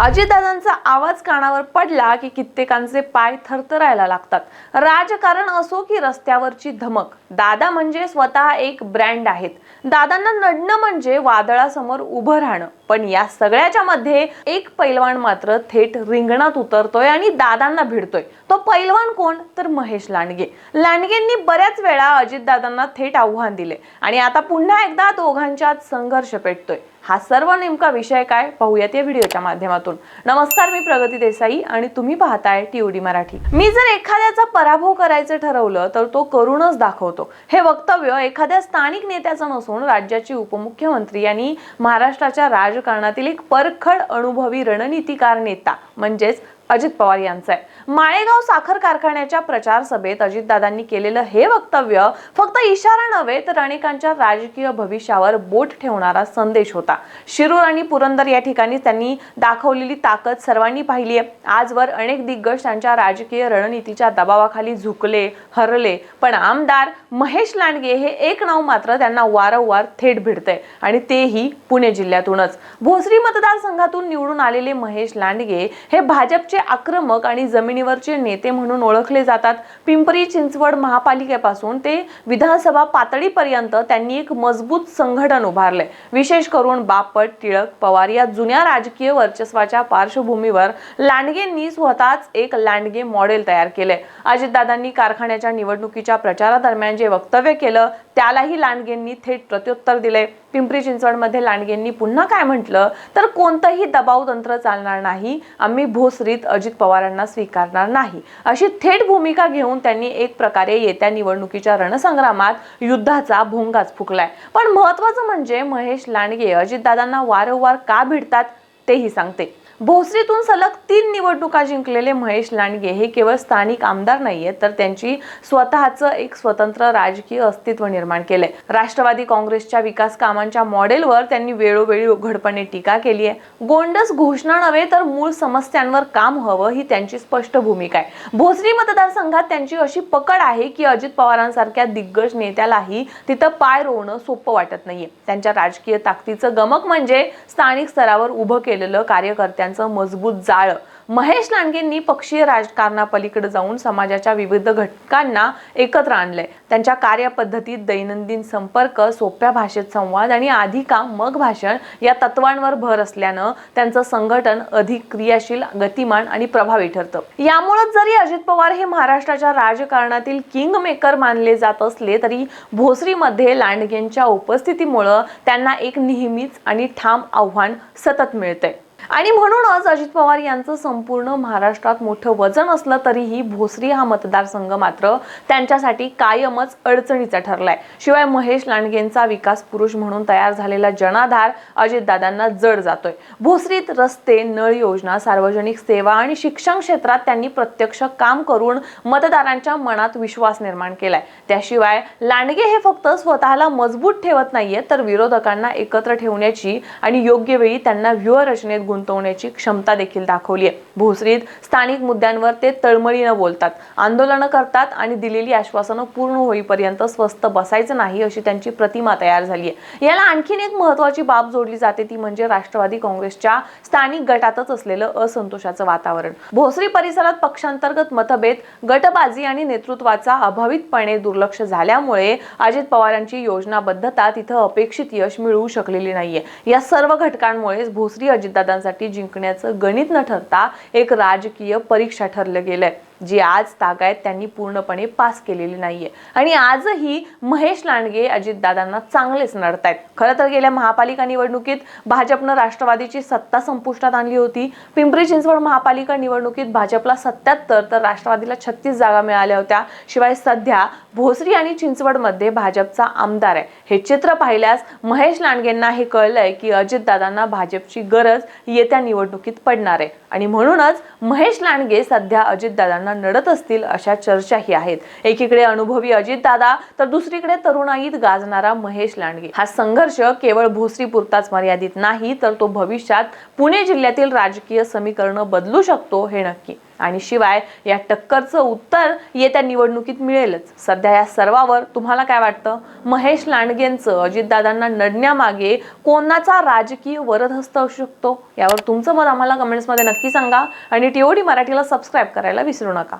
अजितदादांचा आवाज कानावर पडला की कित्येकांचे पाय थरथरायला लागतात. राजकारण असो की रस्त्यावरची धमक दादा म्हणजे स्वतः एक ब्रँड आहेत. दादांना नडणं म्हणजे वादळासमोर उभं राहणं. पण या सगळ्याच्या मध्ये एक पैलवान मात्र थेट रिंगणात उतरतोय आणि दादांना भिडतोय. तो पैलवान कोण? तर महेश लांडगे. लांडगेंनी बऱ्याच वेळा अजितदादांना थेट आव्हान दिले. आणि आता पुन्हा एकदा दोघांच्यात संघर्ष पेटतोय. हा सर्व नेमका विषय काय पाहूयात या व्हिडिओच्या माध्यमातून. नमस्कार मी प्रगती देसाई आणि तुम्ही पाहताय टीओडी मराठी. मी जर एखाद्याचा पराभव करायचं ठरवलं तर तो करूनच दाखवतो. हे वक्तव्य एखाद्या स्थानिक नेत्याचं नसून राज्याचे उपमुख्यमंत्री यांनी महाराष्ट्राच्या राजकारणातील एक परखड अनुभवी रणनीतिकार नेता म्हणजेच अजित पवार यांचं आहे. माळेगाव साखर कारखान्याच्या प्रचार सभेत अजितदादांनी केलेलं हे वक्तव्य फक्त इशारा नव्हे तर अनेकांच्या राजकीय भविष्यावर बोट ठेवणारा संदेश होता. शिरूर आणि पुरंदर या ठिकाणी त्यांनी दाखवलेली ताकद सर्वांनी पाहिली आहे. आजवर अनेक दिग्गज त्यांच्या राजकीय रणनीतीच्या दबावाखाली झुकले हरले पण आमदार महेश लांडगे हे एक नाव मात्र त्यांना वारंवार थेट भिडतंय. आणि तेही पुणे जिल्ह्यातूनच. भोसरी मतदारसंघातून निवडून आलेले महेश लांडगे हे भाजपचे आक्रमक आणि जमिनीवरचे नेते म्हणून ओळखले जातात. पिंपरी चिंचवड महापालिकेपासून ते विधानसभा पातळीपर्यंत त्यांनी एक मजबूत संघटन उभारले विशेष करून बापट टिळक पवार या जुन्या राजकीय वर्चस्वाच्या पार्श्वभूमीवर लांडगेंनी स्वतःच एक लांडगे मॉडेल तयार केले अजितदादांनी कारखान्याच्या निवडणुकीच्या प्रचारादरम्यान जे वक्तव्य केलं त्यालाही लांडगेंनी थेट प्रत्युत्तर दिले पिंपरी चिंचवडमध्ये लांडगेंनी पुन्हा काय म्हटलं? तर कोणतंही दबाव तंत्र चालणार नाही. आम्ही भोसरीत अजित पवारांना स्वीकारणार नाही. अशी थेट भूमिका घेऊन त्यांनी एक प्रकारे येत्या निवडणुकीच्या रणसंग्रामात युद्धाचा भोंगाच फुकलाय. पण महत्वाचं म्हणजे महेश लांडगे अजितदादांना वारंवार का भिडतात तेही सांगते. भोसरीतून सलग तीन निवडणुका जिंकलेले महेश लांडगे. हे केवळ स्थानिक आमदार नाहीयेत तर त्यांची स्वतःचं एक स्वतंत्र राजकीय अस्तित्व निर्माण केलंय. राष्ट्रवादी काँग्रेसच्या विकास कामांच्या मॉडेलवर त्यांनी वेळोवेळी उघडपणे टीका केली आहे. गोंडस घोषणा नव्हे तर मूळ समस्यांवर काम हवं ही त्यांची स्पष्ट भूमिका आहे. भोसरी मतदारसंघात त्यांची अशी पकड आहे की अजित पवारांसारख्या दिग्गज नेत्यालाही तिथं पाय रोवणं सोपं वाटत नाहीये. त्यांच्या राजकीय ताकदीचं गमक म्हणजे स्थानिक स्तरावर उभं केलेलं कार्यकर्त्यांचं मजबूत जाळं. महेश लांडगेंनी पक्षीय राजकारणापलीकडे जाऊन समाजाच्या विविध घटकांना एकत्र आणलंय. त्यांच्या कार्यपद्धतीत दैनंदिन संपर्क सोप्या भाषेत संवाद आणि आधी काम मग भाषण या तत्वांवर भर असल्यानं त्यांचं संघटन अधिक क्रियाशील गतिमान आणि प्रभावी ठरतं. यामुळेच जरी अजित पवार हे महाराष्ट्राच्या राजकारणातील किंग मेकर मानले जात असले तरी भोसरीमध्ये लांडगेंच्या उपस्थितीमुळं त्यांना एक नेहमीच आणि ठाम आव्हान सतत मिळतंय. आणि म्हणूनच अजित पवार यांचं संपूर्ण महाराष्ट्रात मोठं वजन असलं तरीही भोसरी हा मतदारसंघ मात्र त्यांच्यासाठी कायमच अडचणीचा ठरलाय. शिवाय महेश लांडगेंचा विकास पुरुष म्हणून तयार झालेला जनाधार अजितदादांना जड जातोय. भोसरीत रस्ते नळ योजना सार्वजनिक सेवा आणि शिक्षण क्षेत्रात त्यांनी प्रत्यक्ष काम करून मतदारांच्या मनात विश्वास निर्माण केलाय. त्याशिवाय लांडगे हे फक्त स्वतःला मजबूत ठेवत नाहीये तर विरोधकांना एकत्र ठेवण्याची आणि योग्य वेळी त्यांना व्यूहरचनेत गुंतवण्याची क्षमता देखील दाखवली आहे. भोसरीत स्थानिक मुद्द्यांवर ते तळमळीनं बोलतात. आंदोलनं करतात आणि दिलेली आश्वासनं पूर्ण होईपर्यंत स्वस्त बसायचं नाही अशी त्यांची प्रतिमा तयार झाली आहे. याला आणखीन एक महत्वाची बाब जोडली जाते ती म्हणजे राष्ट्रवादी काँग्रेसच्या स्थानिक गटातच असलेलं असंतोषाचं वातावरण. भोसरी परिसरात पक्षांतर्गत मतभेद गटबाजी आणि नेतृत्वाचा अभावितपणे दुर्लक्ष झाल्यामुळे अजित पवारांची योजनाबद्धता तिथं अपेक्षित यश मिळवू शकलेली नाहीये. या सर्व घटकांमुळेच भोसरी अजितदादांसाठी जिंकण्याचं गणित न ठरता एक राजकीय परीक्षा ठरलं गेलंय. जी आज तागायत त्यांनी पूर्णपणे पास केलेली नाहीये. आणि आजही महेश लांडगे अजितदादांना चांगलेच नडतायत. खरं तर गेल्या महापालिका निवडणुकीत भाजपनं राष्ट्रवादीची सत्ता संपुष्टात आणली होती. पिंपरी चिंचवड महापालिका निवडणुकीत भाजपला सत्याहत्तर तर राष्ट्रवादीला छत्तीस जागा मिळाल्या होत्या. शिवाय सध्या भोसरी आणि चिंचवडमध्ये भाजपचा आमदार आहे. हे चित्र पाहिल्यास महेश लांडगेंना हे कळलंय की अजितदादांना भाजपची गरज येत्या निवडणुकीत पडणार आहे. आणि म्हणूनच महेश लांडगे सध्या अजितदादांना नडत असतील अशा चर्चाही आहेत. एकीकडे अनुभवी अजितदादा तर दुसरीकडे तरुणाईत गाजणारा महेश लांडगे. हा संघर्ष केवळ भोसरी पुरताच मर्यादित नाही तर तो भविष्यात पुणे जिल्ह्यातील राजकीय समीकरण बदलू शकतो हे नक्की. आणि शिवाय या टक्करचं उत्तर येत्या निवडणुकीत मिळेलच. सध्या या सर्वावर तुम्हाला काय वाटतं? महेश लांडगेंचं अजितदादांना नडण्यामागे कोणाचा राजकीय वरदहस्त असू शकतो? यावर तुमचं मत आम्हाला कमेंट्समध्ये नक्की सांगा आणि टीओडी मराठीला सबस्क्राईब करायला विसरू नका.